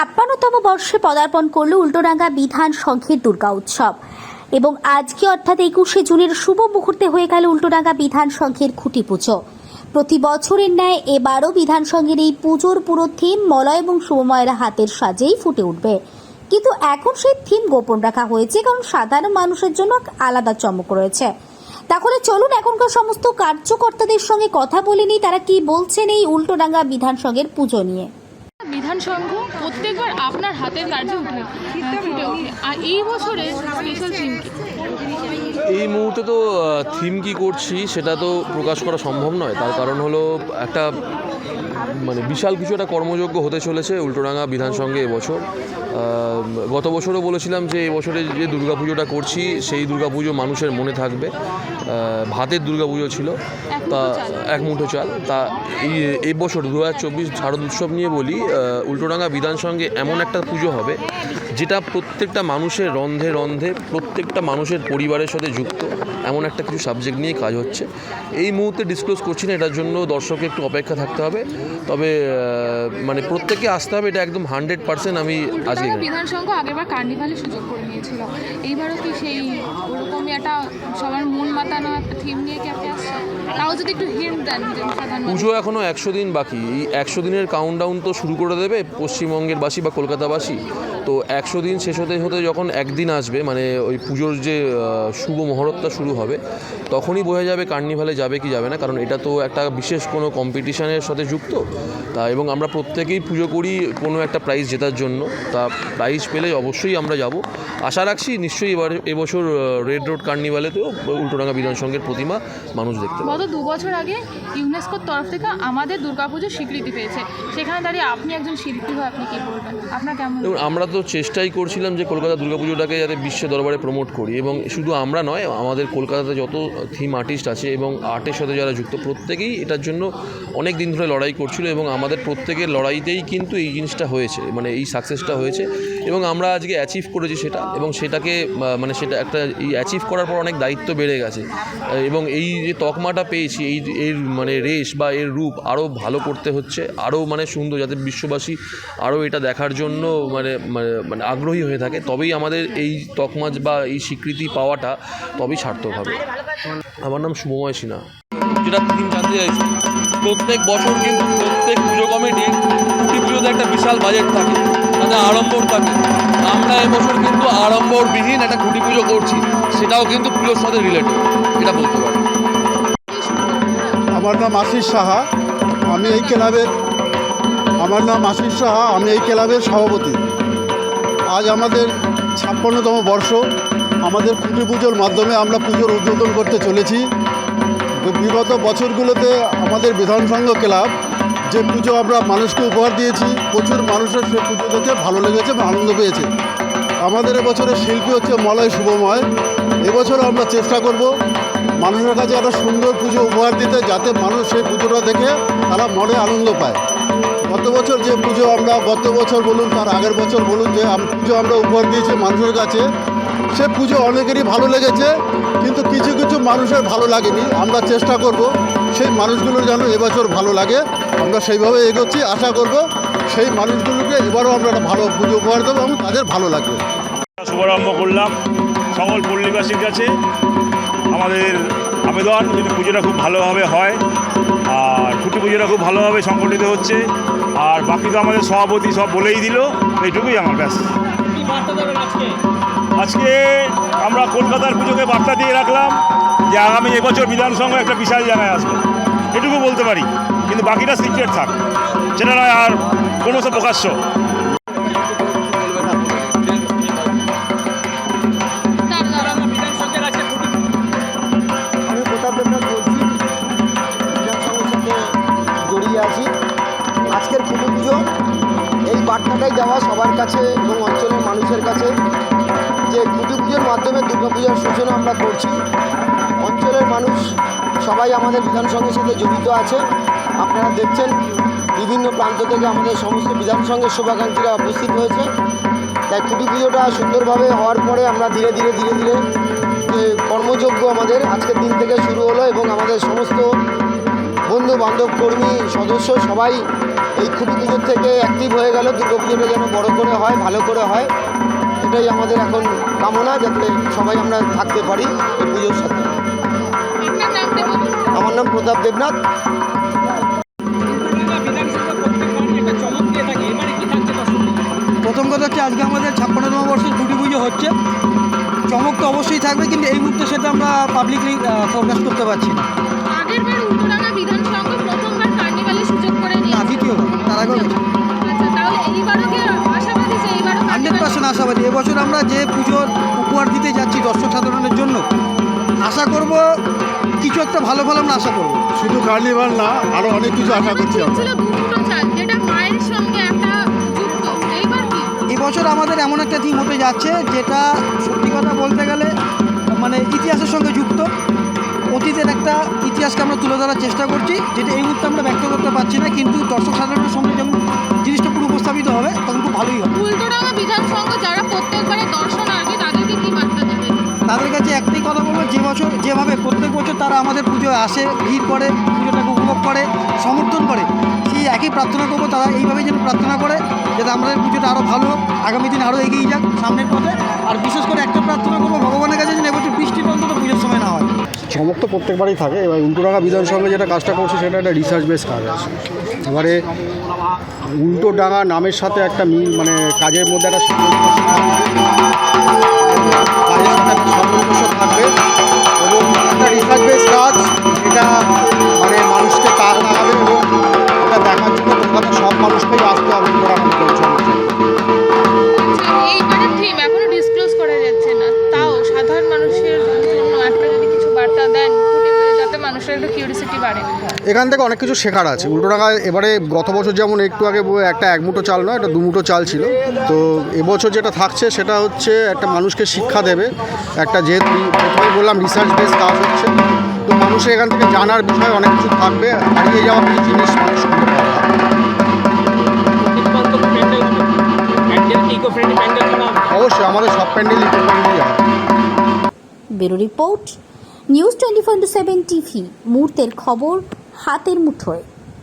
ছাপ্পান্নতম বর্ষে পদার্পণ করল উল্টোডাঙ্গা বিধান সংঘের দুর্গা উৎসব। এবং আজকে অর্থাৎ একুশে জুনের শুভ মুহূর্তে হয়ে গেল উল্টোডাঙ্গা বিধান সংঘের খুঁটি পুজো। প্রতি বছরের ন্যায় এবারও বিধান সংঘের এই পুজোর পুরো থিম মলয় এবং শুভময়ের হাতের সাজেই ফুটে উঠবে। কিন্তু এখন সেই থিম গোপন রাখা হয়েছে, কারণ সাধারণ মানুষের জন্য আলাদা চমক রয়েছে। তাহলে চলুন এখনকার সমস্ত কার্যকর্তাদের সঙ্গে কথা বলে নিই, তারা কি বলছেন এই উল্টোডাঙ্গা বিধান সংঘের পুজো নিয়ে। বিধান সংঘ প্রত্যেকবার আপনার হাতের কার্য উঠে আর এই বছরে স্পেশাল থিম এই মুহূর্তে তো থিম কি করছি সেটা তো প্রকাশ করা সম্ভব নয়। তার কারণ হলো একটা মানে বিশাল কিছু একটা কর্মযোগ্য হতে চলেছে উল্টোডাঙ্গা বিধান সঙ্গে এবছর গত বছরও বলেছিলাম যে এবছরে যে দুর্গাপুজোটা করছি সেই দুর্গাপুজো মানুষের মনে থাকবে। ভাতের দুর্গাপুজো ছিল। তা এক মুঠো চাল। তা এই এই বছর দু হাজার চব্বিশ শারদ উৎসব নিয়ে বলি উল্টোডাঙ্গা বিধান সঙ্গে এমন একটা পুজো হবে যেটা প্রত্যেকটা মানুষের রন্ধে রন্ধে প্রত্যেকটা মানুষের পরিবারের সাথে যুক্ত এমন একটা কিছু সাবজেক্ট নিয়ে কাজ হচ্ছে। এই মুহূর্তে ডিসক্লোজ করছি না এটার জন্য দর্শকের একটু অপেক্ষা থাকতে হবে। তবে মানে প্রত্যেককে আসতে হবে এটা একদম হান্ড্রেড পার্সেন্ট আমি আজকে উল্টোডাঙ্গা বিধান সংঘ আগেরবার কার্নিভালের সুযোগ করে নিয়েছিল। এইবারও কি সেই ওরকমই একটা সবার মূল মাতানো একটা থিম নিয়ে কি আপনি আসছেন? যদি একটু হিন্ট দেন যে সাধারণ মানুষ- পুজো এখনও একশো দিন বাকি। এই একশো দিনের কাউন্টডাউন তো শুরু করে দেবে পশ্চিমবঙ্গের বাসী বা কলকাতাবাসী। তো একশো দিন শেষ হতে হতে যখন একদিন আসবে মানে ওই পুজোর যে শুভ মহরতটা শুরু হবে তখনই বোঝা যাবে কার্নিভালে যাবে কি যাবে না কারণ এটা তো একটা বিশেষ কোনো কম্পিটিশনের সাথে যুক্ত। তা এবং আমরা প্রত্যেকেই পুজো করি কোনো একটা প্রাইজ জেতার জন্য। তা প্রাইজ পেলে অবশ্যই আমরা যাব। আশা রাখছি নিশ্চয়ই এবার এবছর রেড রোড কার্নিভালেতেও উল্টোডাঙ্গা বিধান সংঘের প্রতিমা মানুষ দেখতে গত দু বছর আগে ইউনেস্কোর তরফ থেকে আমাদের দুর্গাপুজো স্বীকৃতি পেয়েছে। সেখানে দাঁড়িয়ে আপনি একজন শিল্পী হয়ে আপনি কি বলবেন? আপনার কেমন দেখুন আমরা তো চেষ্টাই করছিলাম যে কলকাতা দুর্গাপুজোটাকে যাতে বিশ্ব দরবারে প্রমোট করি এবং শুধু আমরা নয় আমাদের কলকাতাতে যত থিম আর্টিস্ট আছে এবং আর্টের সাথে যারা যুক্ত প্রত্যেকেই এটার জন্য অনেক দিন ধরে লড়াই করছিল এবং আমাদের প্রত্যেকের লড়াইতেই কিন্তু এই জিনিসটা হয়েছে মানে এই সাকসেসটা হয়েছে। এবং আমরা আজকে অ্যাচিভ করেছি সেটা। এবং সেটাকে মানে সেটা একটা এই অ্যাচিভ করার পর অনেক দায়িত্ব বেড়ে গেছে। এবং এই যে তকমাটা পেয়েছি, এই এর মানে রেশ বা এর রূপ আরও ভালো করতে হচ্ছে, আরও মানে সুন্দর যাতে বিশ্ববাসী আরও এটা দেখার জন্য মানে মানে মানে আগ্রহী হয়ে থাকে, তবেই আমাদের এই তকমাজ বা এই স্বীকৃতি পাওয়াটা তবেই সার্থক হবে। আমার নাম শুভময় সিনহা। যেটা থিম জানতে চাইছি, প্রত্যেক বছর কিন্তু প্রত্যেক পুজো কমিটি পুজোতে একটা বিশাল বাজেট থাকে। তাতে আড়ম্বর থাকে আমরা এবছর কিন্তু আড়ম্বরবিহীন একটা খুঁটি পুজো করছি, সেটাও কিন্তু পুজোর সাথে রিলেটেড এটা বলতে পারি। আমার নাম আশিস সাহা, আমি এই ক্লাবের, আমার নাম আশিস সাহা, আমি এই ক্লাবের সভাপতি। আজ আমাদের ছাপ্পান্নতম বর্ষ, আমাদের খুঁটি পুজোর মাধ্যমে আমরা পুজোর উদ্বোধন করতে চলেছি। বিগত বছরগুলোতে আমাদের বিধানসংঘ ক্লাব যে পুজো আমরা মানুষকে উপহার দিয়েছি, প্রচুর মানুষের সে পুজো দেখে ভালো লেগেছে এবং আনন্দ পেয়েছে। আমাদের এবছরের শিল্পী হচ্ছে মলয় শুভময়। এবছর আমরা চেষ্টা করব মানুষের কাছে একটা সুন্দর পুজো উপহার দিতে যাতে মানুষ সেই পুজোটা দেখে তারা মনে আনন্দ পায়। গত বছর যে পুজো আমরা, গত বছর বলুন, তার আগের বছর বলুন যে পুজো আমরা উপহার দিয়েছি মানুষের কাছে। সে পুজো অনেকেরই ভালো লেগেছে কিন্তু কিছু কিছু মানুষের ভালো লাগেনি। আমরা চেষ্টা করব সেই মানুষগুলোর যেন এবছর ভালো লাগে। আমরা সেইভাবে এগোচ্ছি আশা করব সেই মানুষগুলোকে এবারও আমরা একটা ভালো পুজো উপহার দেবো এবং তাদের ভালো লাগবে। শুভারম্ভ করলাম সকল পল্লীবাসীর কাছে। আমাদের আবেদন যদি পুজোটা খুব ভালোভাবে হয় আর খুঁটি পুজোটা খুব ভালোভাবে সংগঠিত হচ্ছে আর বাকি তো আমাদের সভাপতি সব বলেই দিল এইটুকুই আমার ব্যাস। আজকে আমরা কলকাতার পুজোকে বার্তা দিয়ে রাখলাম যে আগামী এবছর বিধানসংঘ একটা বিশাল জায়গায় আসবে। এটুকু বলতে পারি, কিন্তু বাকিটা সিক্রেট থাক। সেটা নয় আর ক্রমশ প্রকাশ্য। আজকের পুজো, এই বার্তাটাই দেওয়া সবার কাছে এবং অঞ্চলের মানুষের কাছে। যে খুঁটি পুজোর মাধ্যমে দুর্গাপূজার সূচনা আমরা করছি। অঞ্চলের মানুষ সবাই আমাদের বিধানসংঘের সাথে জড়িত আছে। আপনারা দেখছেন বিভিন্ন প্রান্ত থেকে আমাদের সমস্ত বিধানসংঘের শুভাকাঙ্ক্ষীরা উপস্থিত হয়েছে। তাই কুটি পুজোটা সুন্দরভাবে হওয়ার পরে আমরা ধীরে ধীরে ধীরে ধীরে কর্মযজ্ঞ আমাদের আজকের দিন থেকে শুরু হলো এবং আমাদের সমস্ত বন্ধু বান্ধব কর্মী, সদস্য সবাই এই খুঁটি পুজোর থেকে অ্যাক্টিভ হয়ে গেল। দুর্গা পুজোটা যেন বড় করে হয়, ভালো করে হয়। এটাই আমাদের এখন কামনা যাতে সবাই আমরা থাকতে পারি এই পুজোর সাথে। আমার নাম প্রতাপ দেবনাথ। প্রথম কথা হচ্ছে আজকে আমাদের ছাপ্পান্নতম বর্ষের ছুটি পুজো হচ্ছে। চমক তো অবশ্যই থাকবে কিন্তু এই মুহূর্তে সেটা আমরা পাবলিকলি ফোকাস করতে পারছি না। আগের বার উল্টোডাঙ্গা আশাবাদী। এবছর আমরা যে পুজোর উপহার দিতে যাচ্ছি দর্শক সাধারণের জন্য আশা করব কিছু একটা ভালো ভালো আমরা আশা করব। শুধু কার্নিভাল না আরও অনেক কিছু আশা করছি আমরা। ছিল দুটো চাল যেটা মায়ের সঙ্গে একটা যুক্ত এইবার কি? এবছর আমাদের এমন একটা থিম হতে যাচ্ছে যেটা সত্যি কথা ইতিহাসকে আমরা তুলে ধরার চেষ্টা করছি যেটা এই মুহূর্তে আমরা ব্যক্ত করতে পারছি না কিন্তু দর্শক সাধারণের সঙ্গে যখন জিনিসটা পুরো উপস্থাপিত হবে তখন খুব ভালোই হবে। উল্টোডাঙ্গা বিধান সংঘ যারা প্রত্যেকবারে দর্শনার্থী তাদেরকে কি বার্তা দেবেন তাদের কাছে একটাই কথা বলব যে বছর যেভাবে প্রত্যেক বছর তারা আমাদের পুজোয় আসে ভিড় করে পুজোটাকে উপভোগ করে সমর্থন করে সেই একই প্রার্থনা করব তারা এইভাবেই যেন প্রার্থনা করে যাতে আমাদের পুজোটা আরও ভালো হোক আগামী দিন আরও এগিয়ে যাক সামনের পথে। আর বিশেষ করে একটা প্রার্থনা করব ভগবানের তো প্রত্যেকবারই থাকে। এবার উল্টোডাঙ্গা বিধানসঙ্গে যেটা কাজটা করছে, সেটা একটা রিসার্চ বেস কাজ আছে। এবারে উল্টো ডাঙা নামের সাথে একটা মিল মানে কাজের মধ্যে একটা কাজের সাথে একটা সামঞ্জস্য থাকবে। এবং একটা রিসার্চ বেস কাজ যেটা মানে মানুষকে তাক লাগাবে এবং এটা দেখার জন্য কলকাতার সব মানুষকেই আসতে হবে। এখান থেকে অনেক কিছু শেখার আছে। উল্টোডাঙ্গায় এবারে গত বছর যেমন একটু আগে একটা এক মুঠো চাল নয় একটা দু মুঠো চাল ছিল। তো এবছর যেটা থাকছে সেটা হচ্ছে একটা মানুষকে শিক্ষা দেবে। একটা যেহেতু প্রথমে বললাম রিসার্চ বেস কাজ হচ্ছে, তো মানুষের এখান থেকে জানার বিষয় অনেক কিছু থাকবে। হারিয়ে যাওয়া কিছু জিনিস অবশ্যই, আমাদের সব প্যান্ডেল ইকো প্যান্ডেলই হয় bureau report, news twenty four into seven TV, মুহূর্তের খবর। হাতের মুঠোয়।